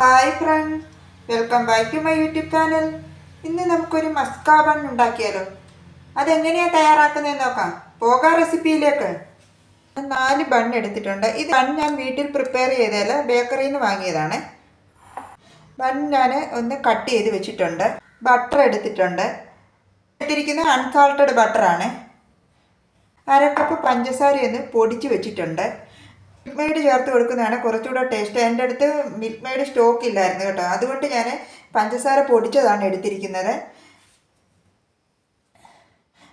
Hi friend welcome back to my YouTube channel ഇന്ന് നമുക്കൊരു maska bun ഉണ്ടാക്കിയാലോ? അതെങ്ങനെയാണ് തയ്യാറാക്കുന്നതെന്ന് നോക്കാം. പോകാം റെസിപ്പിയിലേക്ക് നാല് ബൺ എടുത്തിട്ടുണ്ട്. ഇത് ബൺ ഞാൻ വീട്ടിൽ പ്രിപ്പയർ ചെയ്തതല്ല ബേക്കറിയിൽ നിന്ന് വാങ്ങിയതാണ്. ബൺ ഞാൻ ഒന്ന് കട്ട് ചെയ്ത് വെച്ചിട്ടുണ്ട്. ബട്ടർ എടുത്തിട്ടുണ്ട്. എടുത്തിരിക്കുന്നത് അൺസാൾട്ടഡ് ബട്ടറാണ് അര കപ്പ് പഞ്ചസാര ഒന്ന് പൊടിച്ച് വെച്ചിട്ടുണ്ട്. മിൽക്ക് മെയ്ഡ് ചേർത്ത് കൊടുക്കുന്നതാണ്. കുറച്ചുകൂടെ ടേസ്റ്റ് എന്റെ അടുത്ത് മിൽക്ക് മെയ്ഡ് സ്റ്റോക്ക് ഇല്ലായിരുന്നു കേട്ടോ. അതുകൊണ്ട് ഞാൻ പഞ്ചസാര പൊടിച്ചതാണ് എടുത്തിരിക്കുന്നത്.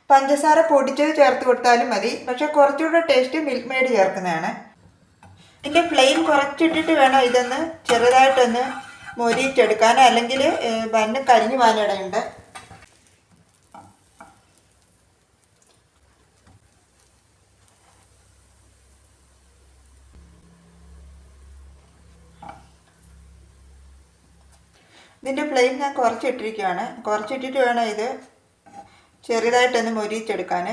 പഞ്ചസാര പൊടിച്ചത് ചേർത്ത് കൊടുത്താലും മതി. പക്ഷെ കുറച്ചുകൂടെ ടേസ്റ്റ് മിൽക്ക് മെയ്ഡ് ചേർക്കുന്നതാണ്. ഇതിന്റെ ഫ്ലെയിം കുറച്ചിട്ടിട്ട് വേണം ഇതൊന്ന് ചെറുതായിട്ടൊന്ന് മൊരിയിച്ചെടുക്കാൻ. അല്ലെങ്കിൽ ബന്ന് കരിഞ്ഞു പോകാനിടയുണ്ട് ഇതിന്റെ ഫ്ലെയിം ഞാൻ കുറച്ചിട്ടിരിക്കുകയാണ് കുറച്ചിട്ടിട്ട് വേണം ഇത് ചെറുതായിട്ടൊന്ന് മൊരിയിച്ചെടുക്കാൻ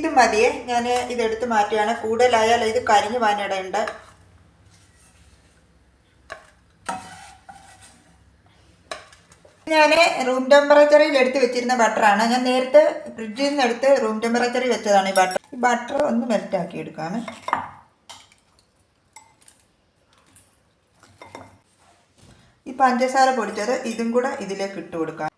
ഇത് മതിയെ. ഞാൻ ഇതെടുത്ത് മാറ്റുകയാണ്. കൂടുതലായാൽ ഇത് കരിഞ്ഞു പോകാനിടയുണ്ട് ഞാൻ റൂം ടെമ്പറേച്ചറിൽ എടുത്ത് വെച്ചിരുന്ന ബട്ടറാണ് ഞാൻ നേരത്തെ ഫ്രിഡ്ജിൽ നിന്ന് എടുത്ത് റൂം ടെമ്പറേച്ചറിൽ വെച്ചതാണ് ഈ ബട്ടർ ഈ ബട്ടർ ഒന്ന് മെൽറ്റാക്കി എടുക്കാണ്. ഈ പഞ്ചസാര പൊടിച്ചത് ഇതും കൂടെ ഇതിലേക്ക് ഇട്ട് കൊടുക്കാം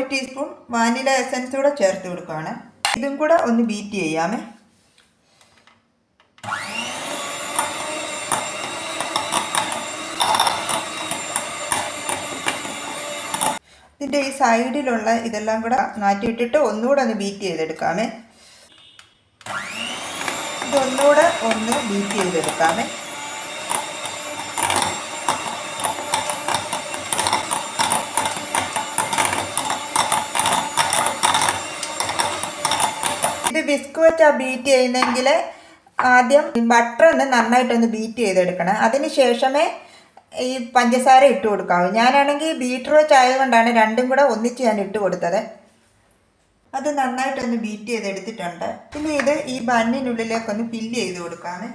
ഒരു ടീസ്പൂൺ വാനില എസൻസ് കൂടെ ചേർത്ത് കൊടുക്കുകയാണ് ഇതും കൂടെ ഒന്ന് ബീറ്റ് ചെയ്യാമേ. ഇതിന്റെ ഈ സൈഡിലുള്ള ഇതെല്ലാം കൂടെ മാറ്റിയിട്ടിട്ട് ഒന്നുകൂടെ ഒന്ന് ബീറ്റ് ചെയ്തെടുക്കാമേ. ഇതൊന്നുകൂടെ ഒന്ന് ബീറ്റ് ചെയ്തെടുക്കാമേ. ആ ബീറ്റ് ചെയ്യുന്നെങ്കിൽ ആദ്യം ബട്ടർ ഒന്ന് നന്നായിട്ടൊന്ന് ബീറ്റ് ചെയ്തെടുക്കണം. അതിന് ശേഷമേ ഈ പഞ്ചസാര ഇട്ട് കൊടുക്കാവൂ. ഞാനാണെങ്കിൽ ബീറ്റർ കൊണ്ടാണ് രണ്ടും കൂടെ ഒന്നിച്ച് ഞാൻ ഇട്ട് കൊടുത്തത്. അത് നന്നായിട്ടൊന്ന് ബീറ്റ് ചെയ്തെടുത്തിട്ടുണ്ട്. പിന്നെ ഇത് ഈ ബണ്ണിനുള്ളിലേക്കൊന്ന് ഫില്ല് ചെയ്ത് കൊടുക്കാമേ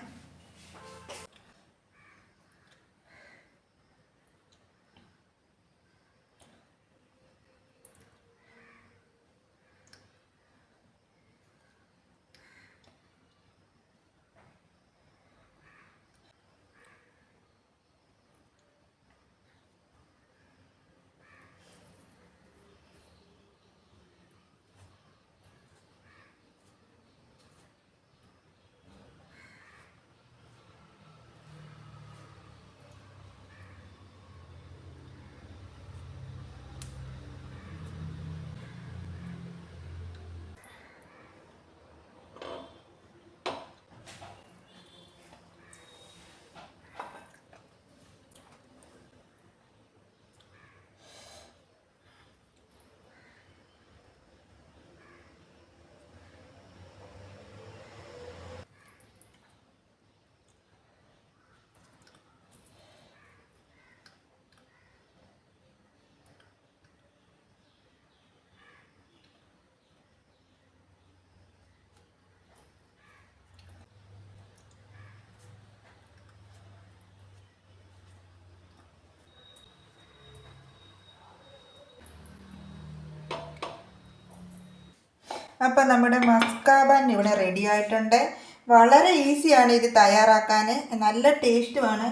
അപ്പം നമ്മുടെ മസ്കാബാൻ ഇവിടെ റെഡി ആയിട്ടുണ്ട്. വളരെ ഈസിയാണ് ഇത് തയ്യാറാക്കാൻ. നല്ല ടേസ്റ്റുമാണ്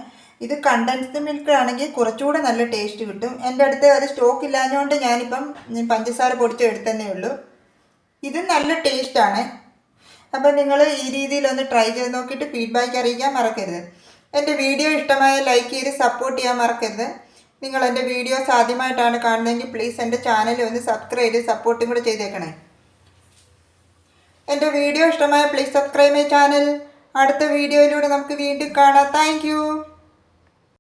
ഇത് കണ്ടൻസ്ഡ് മിൽക്ക് ആണെങ്കിൽ കുറച്ചുകൂടെ നല്ല ടേസ്റ്റ് കിട്ടും. എന്റെ അടുത്ത് അത് സ്റ്റോക്ക് ഇല്ലാഞ്ഞുകൊണ്ട് ഞാനിപ്പം പഞ്ചസാര പൊടിച്ച് എടുത്തതേ ഉള്ളൂ. ഇത് നല്ല ടേസ്റ്റാണ് അപ്പം നിങ്ങൾ ഈ രീതിയിലൊന്ന് ട്രൈ ചെയ്ത് നോക്കിയിട്ട് ഫീഡ്ബാക്ക് അറിയിക്കാൻ മറക്കരുത്. എന്റെ വീഡിയോ ഇഷ്ടമായ ലൈക്ക് ചെയ്ത് സപ്പോർട്ട് ചെയ്യാൻ മറക്കരുത്. നിങ്ങൾ എന്റെ വീഡിയോസ് ആദ്യമായിട്ടാണ് കാണുന്നതെങ്കിൽ പ്ലീസ് എന്റെ ചാനൽ ഒന്ന് സബ്സ്ക്രൈബ് ചെയ്ത് സപ്പോർട്ടും കൂടെ ചെയ്തേക്കണേ. എന്റെ വീഡിയോ ഇഷ്ടമായ പ്ലീസ് സബ്സ്ക്രൈബ് മൈ ചാനൽ അടുത്ത വീഡിയോയിലൂടെ നമുക്ക് വീണ്ടും കാണാം. താങ്ക്